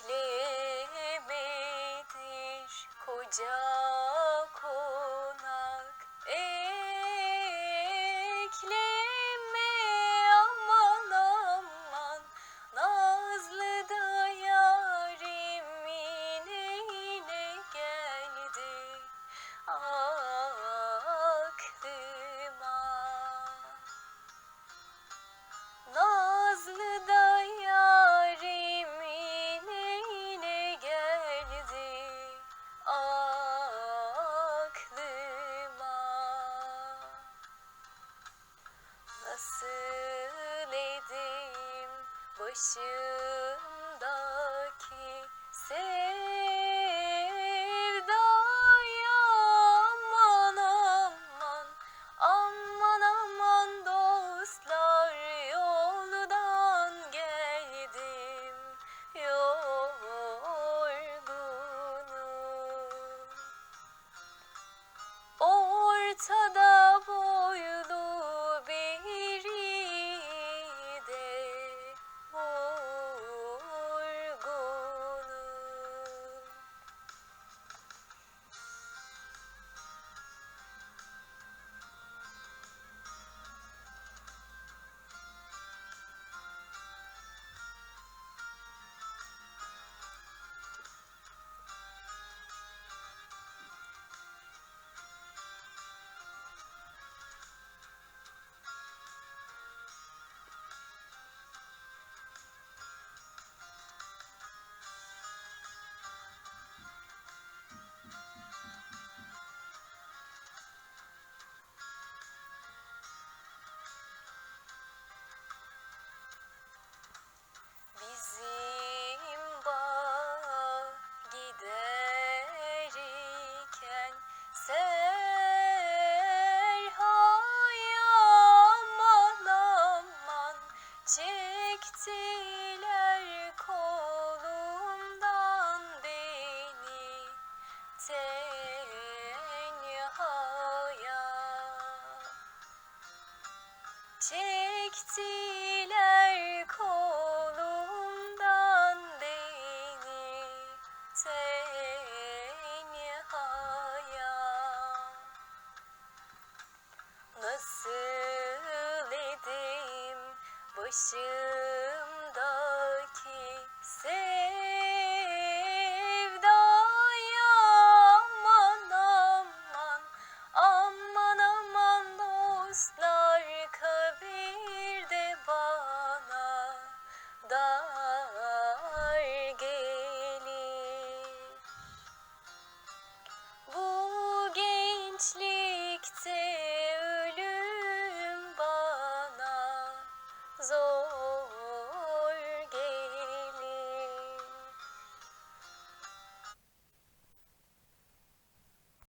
düşlemedir koca. Shoot. Çektiler kolumdan beni. Tenhaya Nasıl edeyim başım